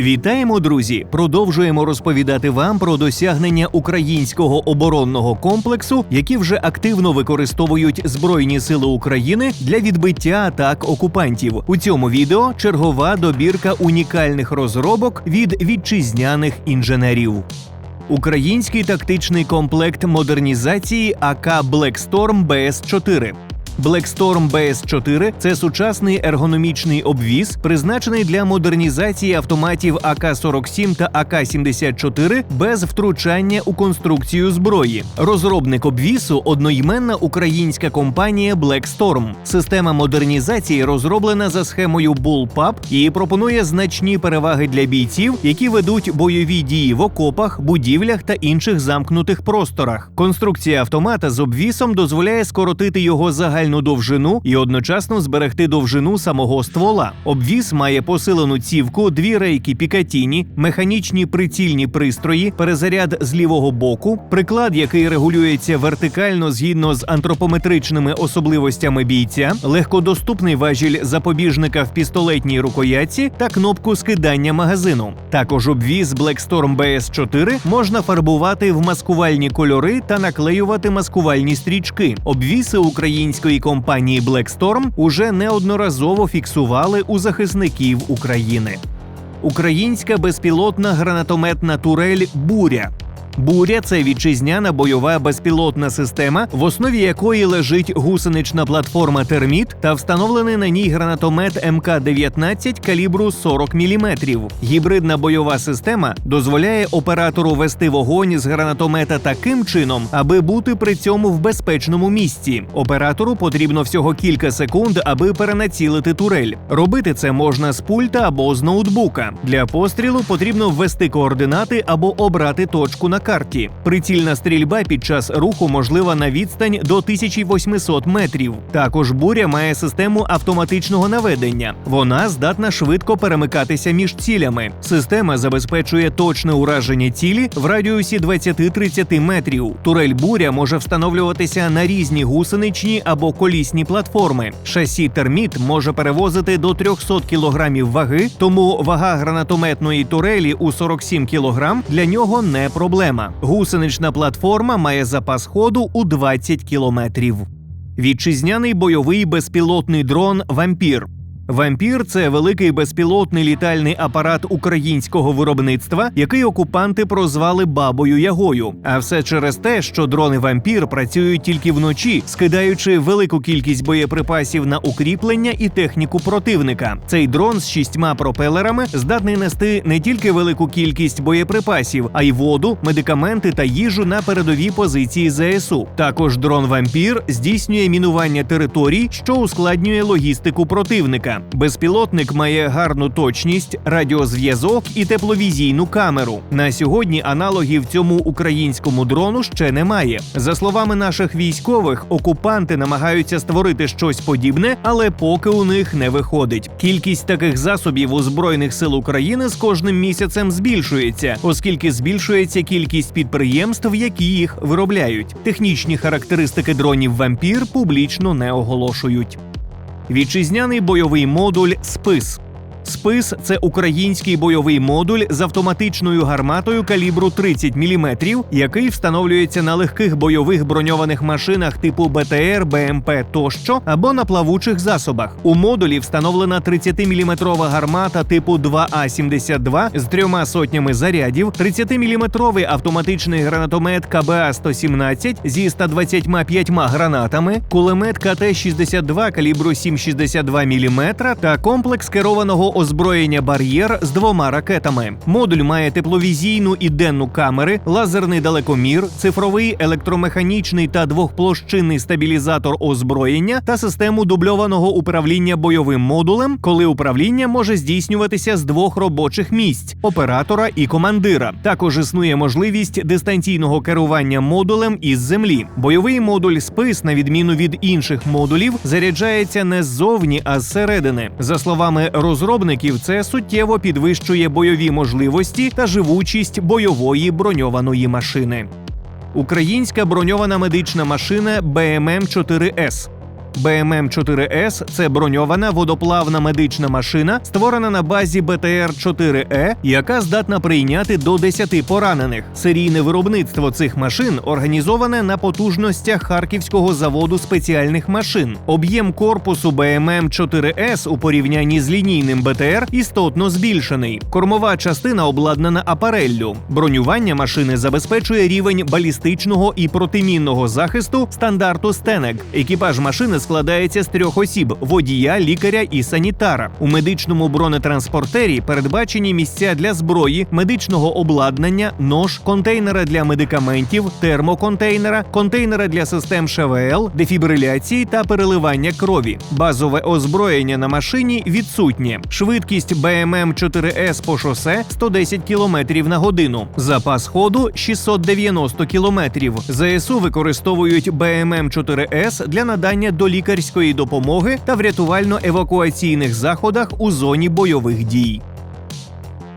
Вітаємо, друзі! Продовжуємо розповідати вам про досягнення українського оборонного комплексу, які вже активно використовують Збройні Сили України для відбиття атак окупантів. У цьому відео чергова добірка унікальних розробок від вітчизняних інженерів. Український тактичний комплект модернізації АК Blackstorm BS-4. Blackstorm BS-4 – це сучасний ергономічний обвіз, призначений для модернізації автоматів АК-47 та АК-74 без втручання у конструкцію зброї. Розробник обвісу – одноіменна українська компанія Blackstorm. Система модернізації розроблена за схемою Bullpup і пропонує значні переваги для бійців, які ведуть бойові дії в окопах, будівлях та інших замкнутих просторах. Конструкція автомата з обвісом дозволяє скоротити його загальну довжину і одночасно зберегти довжину самого ствола. Обвіс має посилену цівку, дві рейки Пікатіні, механічні прицільні пристрої, перезаряд з лівого боку, приклад, який регулюється вертикально згідно з антропометричними особливостями бійця, легкодоступний важіль запобіжника в пістолетній рукоятці та кнопку скидання магазину. Також обвіз Blackstorm BS-4 можна фарбувати в маскувальні кольори та наклеювати маскувальні стрічки. Обвіси української компанії Blackstorm уже неодноразово фіксували у захисників України. Українська безпілотна гранатометна турель Буря. Буря це вітчизняна бойова безпілотна система, в основі якої лежить гусенична платформа Терміт та встановлений на ній гранатомет МК-19 калібру 40 мм. Гібридна бойова система дозволяє оператору вести вогонь з гранатомета таким чином, аби бути при цьому в безпечному місці. Оператору потрібно всього кілька секунд, аби перенацілити турель. Робити це можна з пульта або з ноутбука. Для пострілу потрібно ввести координати або обрати точку на карті. Прицільна стрільба під час руху можлива на відстань до 1800 метрів. Також буря має систему автоматичного наведення. Вона здатна швидко перемикатися між цілями. Система забезпечує точне ураження цілі в радіусі 20-30 метрів. Турель буря може встановлюватися на різні гусеничні або колісні платформи. Шасі терміт може перевозити до 300 кг ваги, тому вага гранатометної турелі у 47 кг для нього не проблема. Гусенична платформа має запас ходу у 20 кілометрів. Вітчизняний бойовий безпілотний дрон Вампір. Вампір це великий безпілотний літальний апарат українського виробництва, який окупанти прозвали бабою Ягою. А все через те, що дрони вампір працюють тільки вночі, скидаючи велику кількість боєприпасів на укріплення і техніку противника. Цей дрон з шістьма пропелерами здатний нести не тільки велику кількість боєприпасів, а й воду, медикаменти та їжу на передові позиції ЗСУ. Також дрон вампір здійснює мінування територій, що ускладнює логістику противника. Безпілотник має гарну точність, радіозв'язок і тепловізійну камеру. На сьогодні аналогів цьому українському дрону ще немає. За словами наших військових, окупанти намагаються створити щось подібне, але поки у них не виходить. Кількість таких засобів у збройних сил України з кожним місяцем збільшується, оскільки збільшується кількість підприємств, які їх виробляють. Технічні характеристики дронів вампір публічно не оголошують. Вітчизняний бойовий модуль Спис. Спис це український бойовий модуль з автоматичною гарматою калібру 30 мм, який встановлюється на легких бойових броньованих машинах типу БТР, БМП тощо або на плавучих засобах. У модулі встановлена 30-мм гармата типу 2А-72 з трьома сотнями зарядів, 30-мм автоматичний гранатомет КБА-117 зі 125 гранатами, кулемет КТ-62 калібру 7,62 мм та комплекс керованого озброєння бар'єр з двома ракетами. Модуль має тепловізійну і денну камери, лазерний далекомір, цифровий електромеханічний та двохплощинний стабілізатор озброєння та систему дубльованого управління бойовим модулем, коли управління може здійснюватися з двох робочих місць оператора і командира. Також існує можливість дистанційного керування модулем із землі. Бойовий модуль спис, на відміну від інших модулів, заряджається не ззовні, а зсередини. За словами розробників, це суттєво підвищує бойові можливості та живучість бойової броньованої машини. Українська броньована медична машина БММ 4С. БММ 4С це броньована водоплавна медична машина, створена на базі БТР 4Е, яка здатна прийняти до 10 поранених. Серійне виробництво цих машин організоване на потужностях Харківського заводу спеціальних машин. Об'єм корпусу БММ 4С у порівнянні з лінійним БТР істотно збільшений. Кормова частина обладнана апареллю. Бронювання машини забезпечує рівень балістичного і протимінного захисту стандарту Стенек. Екіпаж машини складається з трьох осіб: водія, лікаря і санітара. У медичному бронетранспортері передбачені місця для зброї, медичного обладнання, нож, контейнера для медикаментів, термоконтейнера, контейнера для систем ШВЛ, дефібриляції та переливання крові. Базове озброєння на машині відсутнє. Швидкість БММ 4С по шосе 110 км на годину. Запас ходу 690 км. ЗСУ використовують БММ 4С для надання долікарської допомоги та в рятувально-евакуаційних заходах у зоні бойових дій.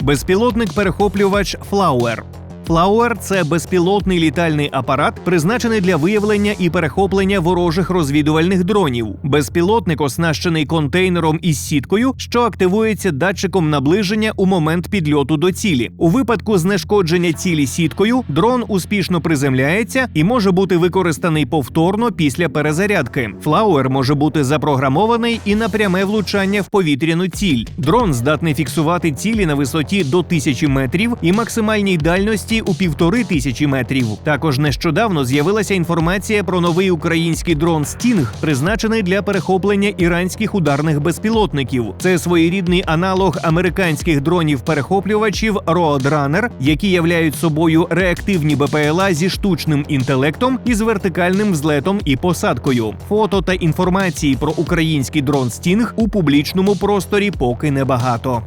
Безпілотник-перехоплювач Флауер. Флауер це безпілотний літальний апарат, призначений для виявлення і перехоплення ворожих розвідувальних дронів. Безпілотник оснащений контейнером із сіткою, що активується датчиком наближення у момент підльоту до цілі. У випадку знешкодження цілі сіткою дрон успішно приземляється і може бути використаний повторно після перезарядки. Флауер може бути запрограмований і на пряме влучання в повітряну ціль. Дрон здатний фіксувати цілі на висоті до 1000 метрів і максимальній дальності у півтори тисячі метрів. Також нещодавно з'явилася інформація про новий український дрон Стінг, призначений для перехоплення іранських ударних безпілотників. Це своєрідний аналог американських дронів-перехоплювачів Roadrunner, які являють собою реактивні БПЛА зі штучним інтелектом і з вертикальним взлетом і посадкою. Фото та інформації про український дрон Стінг у публічному просторі поки небагато.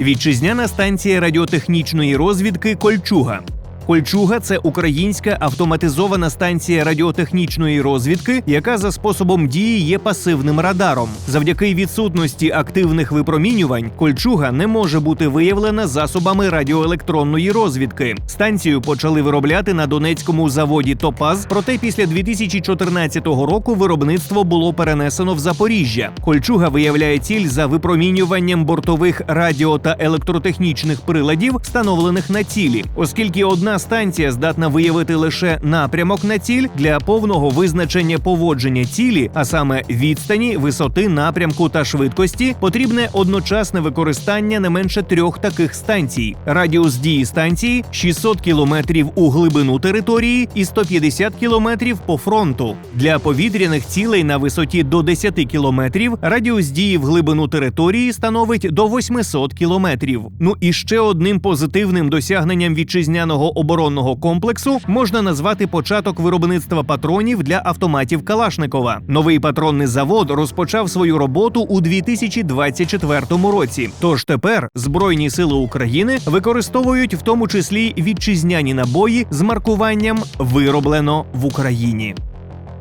Вітчизняна станція радіотехнічної розвідки Кольчуга. Кольчуга це українська автоматизована станція радіотехнічної розвідки, яка за способом дії є пасивним радаром. Завдяки відсутності активних випромінювань, кольчуга не може бути виявлена засобами радіоелектронної розвідки. Станцію почали виробляти на донецькому заводі Топаз. Проте після 2014 року виробництво було перенесено в Запоріжжя. Кольчуга виявляє ціль за випромінюванням бортових радіо та електротехнічних приладів, встановлених на цілі, оскільки одна станція здатна виявити лише напрямок на ціль для повного визначення поводження цілі, а саме відстані, висоти, напрямку та швидкості, потрібне одночасне використання не менше трьох таких станцій. Радіус дії станції 600 кілометрів у глибину території і 150 кілометрів по фронту. Для повітряних цілей на висоті до 10 кілометрів радіус дії в глибину території становить до 800 кілометрів. Ну і ще одним позитивним досягненням вітчизняного оборонного комплексу можна назвати початок виробництва патронів для автоматів Калашникова. Новий патронний завод розпочав свою роботу у 2024 році. Тож тепер Збройні сили України використовують в тому числі вітчизняні набої з маркуванням вироблено в Україні.